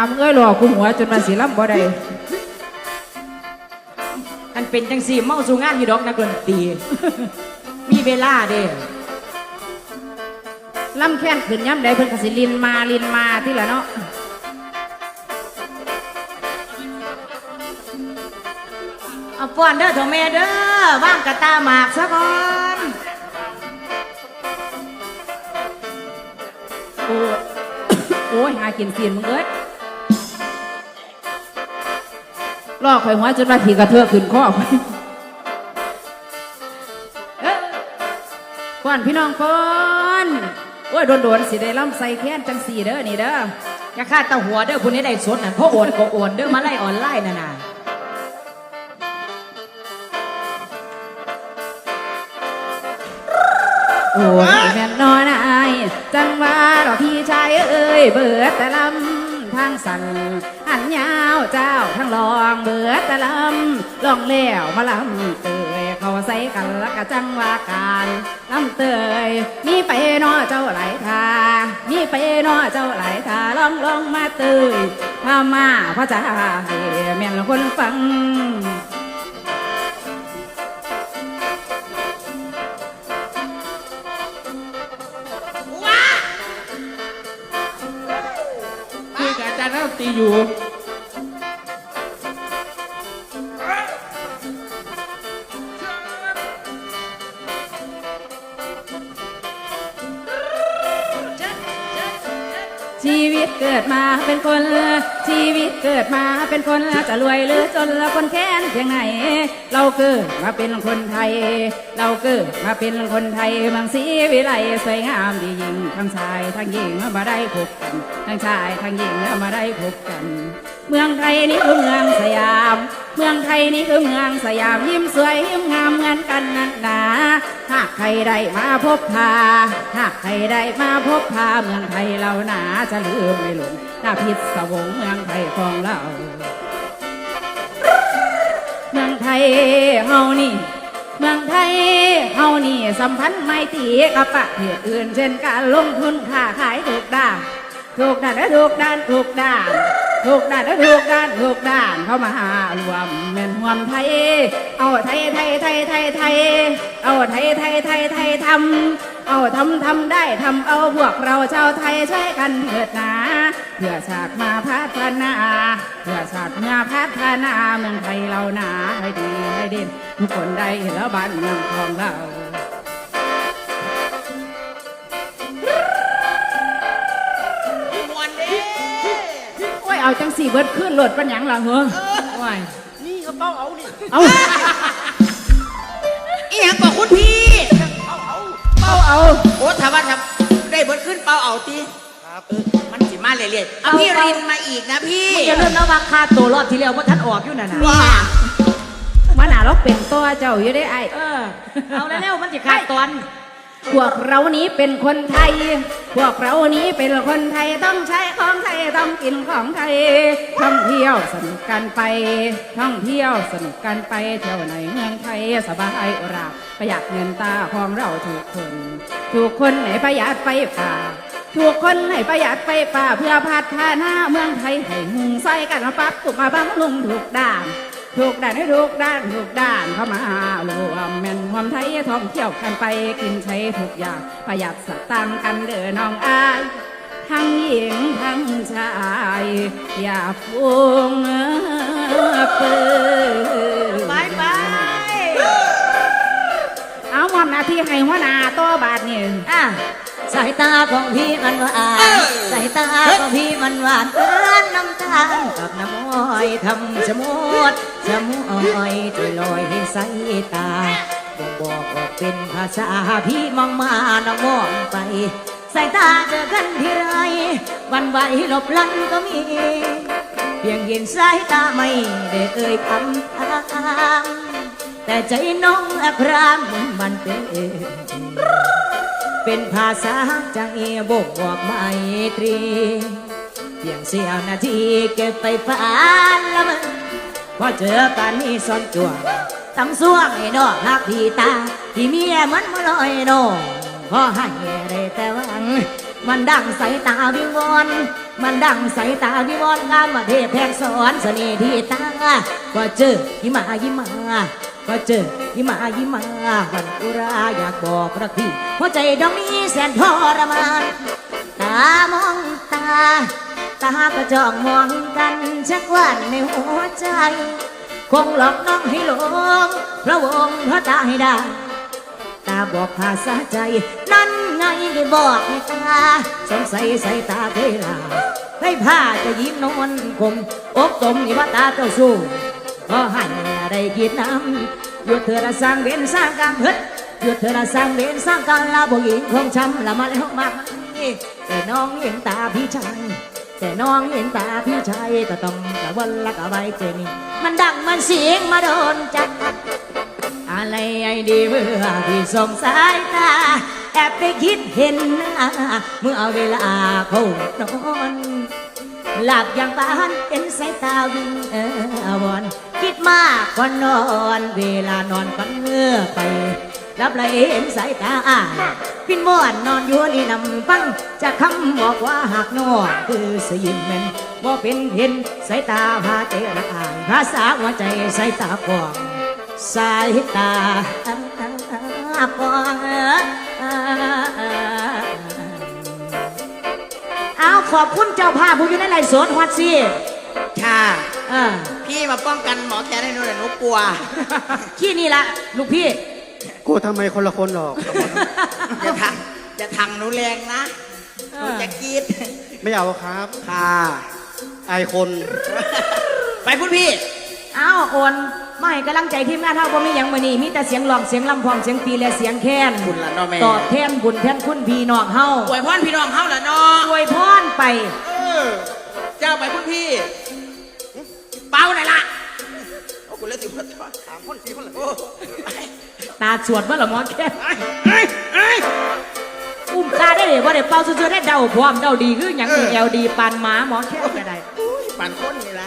ามเอ้ยหลอกกูหัวจนมาสีล่ำบ่ได้อันเป็นจังสีเมาสู่งานอยู่ดอกนักดนตรี มีเวลาเด้ล่ำแค้นขึ้นย่ำใดเพิ่นกสิลินมาลินมาที่ละเนาะเอาป้อนเด้อโถแม่เด้อว่างกะตาหมากซะก่อนโอ้โอ้ยหากินเสียนมึงเอ้ย ลอกข่อยหัวจนมาผีกระเทือขึ้นข่อยเอ้ยก่อนพี่น้องก่อนโอ้ยโดนๆสิได้ล่ำใส่แค้นจังสีเด้อนี่เด้ออย่าคาดตาหัวเด้อคุณนี้ได้สดน่ะเพราะโอนก็โอนเด้อมาไล่ออนไลน์น่ะน่ะโอ้ยแม่นนอนอายจังว่าเราพี่ชายเอ้ยเบิดแต่ลำทางสั่น หันยาวเจ้าทั้งรองเบิดแต่ลำลองแล้วมาลำเตยเขาใส่กันละกะจังว่าการลำเตยมีไปนอเจ้าหลายทามีไปนอเจ้าหลายทาลองลองมาเตยถ้ามาพ่อจะให้แม่นคนฟังคุยกับอาจารย์นักดนตรีอยู่ เกิดมาเป็นคนชีวิตเกิดมาเป็นคนจะรวยหรือจนละคนแค้นเพียงไหน เราเกิดมาเป็นคนไทย เราเกิดมาเป็นคนไทยบางสีวิไลสวยงามดียิ่งทั้งชายทั้งหญิงมาได้พบกันทั้งชายทั้งหญิงมาได้พบกัน เมืองไทยนี่คือเมืองสยาม เมืองไทยนี่คือเมืองสยามยิ้มสวยยิ้มงามเหมือนกันนักหนาหากใครได้มาพบพา หากใครได้มาพบพา เมืองไทยเราหนาจะลืมไม่หลงหน้าพิษสวงเมืองไทยของเรา เมืองไทยเฮานี่ เมืองไทยเฮานี่สัมพันธ์ไม่ตีกับประเทศอื่น เช่นการลงทุนค้าขายถูกด้านถูกด้านและถูกด้านถูกด้าน ถูกด้านถูกด้านถูกด้านเข้ามารวมแม่นรวมไทย เอาไทยไทยไทยไทยไทยเอาไทยไทยไทยไทยทำเอาทำทำได้ทำเอาพวกเราชาวไทยช่วยกันเถิดนาเพื่อชาติมาพัฒนาเพื่อชาติมาพัฒนาเมืองไทยเราหนาให้ดีให้เด่นทุกคนได้เห็นแล้วบ้านเมืองของเรา เอาจังสี่เบิดขึ้นโหลดปัญญังล่ะเหรอว้ายนี่กระเป๋าเอานี่เอาอีหยังกว่าคุณพี่เอาเอาเป้าเอาโอ้ถามว่าทำได้เบิดขึ้นเป้าเอาตีครับเออมันสิมาเรื่อยๆเอาพี่รินมาอีกนะพี่มึงอย่าลืมนะว่าค่าตัวรอบที่แล้วว่าท่านออกอยู่น่ะน่ะว้ามาหนาเราเป็นตัวเจ้าอยู่ได้ไอ้เออเอาแล้วเร็วมันจะขาดตอน พวกเรานี้เป็นคนไทย พวกเรานี้เป็นคนไทยต้องใช้ของไทยต้องกินของไทย ท่องเที่ยวสนุกกันไป ท่องเที่ยวสนุกกันไปเที่ยวในเมืองไทยสบายอุราประหยัดเงินตาของเราทุกคน ทุกคนให้ประหยัดไปป่าทุกคนให้ประหยัดไปป่าเพื่อพัฒนาเมืองไทยให้หุงใส่กันมาปรับปรุงมาบำรุงทุกด้าน ทุกด้านให้ทุกด้านทุกด้านเข้ามารวมแม่นความไทยท่องเที่ยวกันไปกินใช้ทุกอย่างประหยัดสตางค์กันเด้อน้องอายทั้งหญิงทั้งชาย อย่าฟุ้งเปื้อไปไปเอามอบหน้าที่ให้หัวหน้าตัวบาทนี่อะ สายตาของพี่มันหวานสายตาของพี่มันหวานเอื้อนน้ำตาลกับน้ำอ้อยทำชะมดชะมอยจะลอยให้สายตาบ่งบอกออกเป็นภาษาพี่มองมาน้องมองไป สายตาเจอกันที่ไรวันไหวหลบลันก็มี เพียงเห็นสายตาไม่ได้เอ่ยคำถามแต่ใจน้องแอบรามมันเป็น เป็นภาษาใจบ่งบอกไมตรีเพียงเสี้ยวนาทีเก็บไปฝันละมึงพอเจอกันนี่ซ้อนตัวตั้งส่วงไอ้ดอกหักพี่ตาที่เมียมันมาลอยนองพอให้ได้แต่หวัง มันดังใสายตาวิงวอนมันดังใสายตาวิงวอนงามมาเทพแพงสอนเสน่ห์ที่ตาก็เจอยิ้มมายิ้มมา ก็เจอยิ้มมายิ้มมาวันอุราอยากบอกรักพี่หัวใจดวงนี้แสนทรมานตามองตา ตาก็จ้องมองกันชักวันในหัวใจ คงหลอกน้องให้หลงพระวงศ์พระตาให้ได้ตาบอกภาษาใจ นั่นไงได้บอกให้ตาสงสัยใส่ตาเคยลาให้ผ้าจะยิ้มนอนคมอกตมนี่ว่าตาเจ้าสู้พอหัน ได้คิดน้ำหยุดเธอละสร้างเวรสร้างกรรมเฮ็ดหยุดเธอละสร้างเวรสร้างกรรมละบ่หญิงคงช้ำละมาแล้วมากมายแต่น้องเห็นตาพี่ชายแต่น้องเห็นตาพี่ชายก็ต้องระวังละกะไว้เจนี่มันดังมันเสียงมาโดนจัดอะไรไอ้ดีเมื่อพี่ส่งสายตาแอบไปคิดเห็นหน้าเมื่อเวลาเขานอน หลับอย่างปานเป็นสายตาวิงเออวอนคิดมากกว่านอน เวลานอนฝันเมื่อไปรับไหลเห็นสายตาอ้ายพินม่อนนอนอยู่นี่นำฟังจะคำบอกว่าหากนอนคือสยิมแม่นบ่เป็นเห็นสายตาพาใจละอายภาษาหัวใจสายตาฟองสายตาปองเอา ขอบคุณเจ้าภาพผู้อยู่ในไลฟ์สดฮอตซี่ค่ะเออพี่มาป้องกันหมอแคนให้หนูหน่อยหนูกลัว ขี้นี่ละลูกพี่ กูทำไมคนละคนหรอกอย่าทังอย่าทังหนูแรงนะหนูจะกรีดไม่เอาครับค่ะ ไอายคน ไปคุณพี่ เอาโอน ไม่กำลังใจทีมงานเท่าบ่มีหยังมื้อนี้มีแต่เสียงร้องเสียงลำพองเสียงตีและเสียงแค้นคุณละเนาะแม่ ตอบแทนบุญแทนคุณพี่น้องเฮาอวยพรพี่น้องเฮาละเนาะอวยพรไป เออเจ้าไปคุณพี่ เป้าไหนล่ะโอ้คุณเล่นสิบคนสามคนสี่คนเลยโอ้ตาสวดว่าหรอหมอแค้นเอ้ยเอ้ยอุ้มตาได้เลยว่าได้เป่าซื่อๆได้เดาพร้อมเดาดีคือหยังเอลดีปานหมาหมอแค้นก็ได้อุ้ยปั่นคนนี่ละ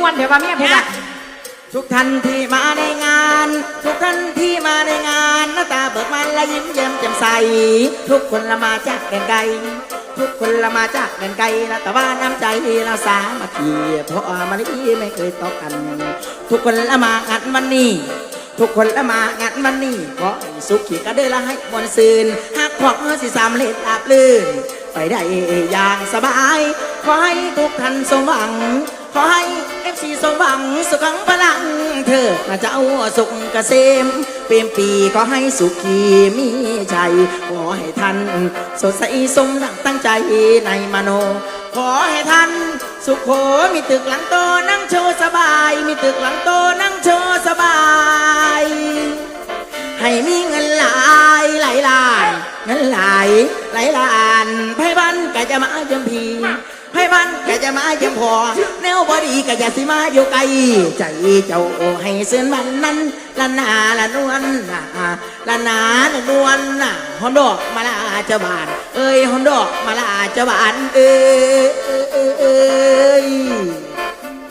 มวนเดี๋ยวว่าแม่พูดอะทุกท่านที่มาในงาน ทุกท่านที่มาในงานหน้าตาเบิกบานและยิ้มแย้มแจ่มใส ทุกคนละมาจากแดนไกลทุกคนละมาจากแดนไกลละแต่ว่าน้ำใจเราสามัคคีเพราะมาลีไม่เคยตกกัน ทุกคนละมางานวันนี้ ทุกคนละมางานวันนี้ขอให้สุขีก็ได้ละให้มวลซืนหากพวกเมื่อสิสามเล็ดอาบลื่นไปได้อย่างสบายขอให้ทุกท่านสมหวัง ขอให้เอฟซีสมหวังสุขังพลังเธอมาเจ้าสุขเกษมเป็นปีก็ให้สุขีมีใจขอให้ท่านสดใสสมดังตั้งใจในมโน ขอให้ท่านสุขโขมีตึกหลังโตนั่งโชว์สบาย มีตึกหลังโตนั่งโชว์สบาย ให้มีเงินหลายหลายล้านเงินหลายหลายล้านไพ่บันก็จะมาเยี่ยมพี ไพ่บันก็จะมาเยี่ยมพอแนวบอดีก็อย่าสิมาอยู่ไกลใจเจ้าให้เส้นวันนั้นละนาละนวลน่ะละนาละนวลน่ะฮอนดอกมาลาเจ้าบาน เอ้ยฮอนดอกมาลาเจ้าบานเอ้ยเอ้ยเอ้ยเอ้ย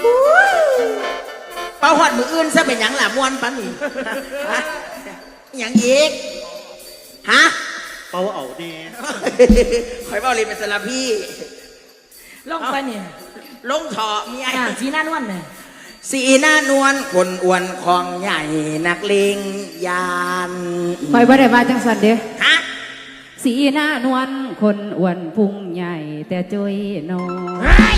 อุ้ยเป้าหอดมืออื่นซะเป็นหยังล่ะมวนปันนี่ฮะหยังอีกฮะเปาเอาแน่คอยเบ้าลีเป็นสลับพี่ ลงไปเนี่ยลงเถาะเมียอ่าสีหน้านวลเนี่ยสีหน้านวลคนอ้วนของใหญ่นักเลงยานคอยบ่ได้ว่าจังสันเด้ฮะสีหน้านวลคนอ้วนพุงใหญ่ แต่จุยน้อย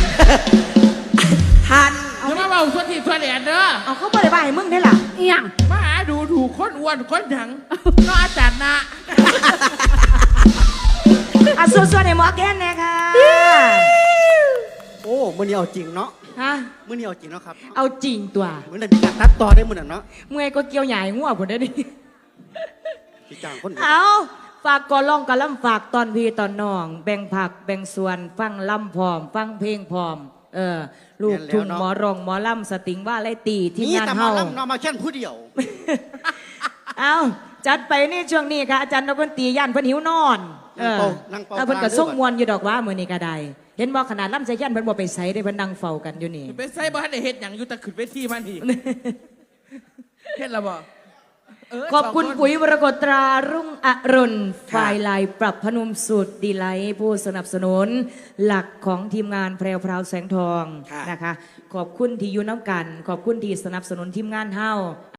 ท่านเอามาเบาส่วนที่ส่วนแหลนเด้อเอาเขาบ่ได้ว่าให้มึงได้ล่ะอิหยังมาหาดูถูกคนอ้วนคนหยังน้องอาจารย์นะอะส่วนๆให้หมอแก้นแน่ค่ะโอ้ มือนี้เอาจริงเนาะฮะ มือนี้เอาจริงเนาะครับเอาจริงตัว มือนี้มีการตัดต่อได้มือนั้นเนาะเมื่อยก็เกี่ยวใหญ่งัวผมได้ดิพี่จ้างคนอื่นเอาฝากกอล่องกะล่ำฝากตอนพี่ตอนน้อง แบ่งผักแบ่งส่วนฟังล่ำพร้อม ฟังเพลงพร้อม เออ ลูกทุ่งหมอรองหมอล่ำสติงว่าไรตีที่นี่งานแต่มาเฮาล่ำนอมาแค่นผู้เดียวเอาจัดไปนี่ช่วงนี้ค่ะอาจารย์นกดนตรีย่านเพิ่นหิวนอน เออนั่งเป่าเอาเพิ่นก็นั่งเป่าส่งมวนอยู่ดอกว่ามื้อนี้ก็ได้ เห็นบ่ขนาดล่ำใจย่านเพิ่นบ่ไปไสได้เพิ่นนั่งเฝ้ากันอยู่นี่เป็นไซบ้านในเฮ็ดหยังอยู่แต่ขึ้นไปที่มันนี่เห็นแล้วบ่เขอบคุณสงนปุ๋ยวรกตตรารุ่งอรุณฝ่ายลายปรับพนมสูตรดีไลท์ผู้สนับสนุน หลักของทีมงานแพรวพราวแสงทองค่ะนะคะ ขอบคุณที่อยู่น้ำกัน ขอบคุณที่สนับสนุนทีมงานเฮา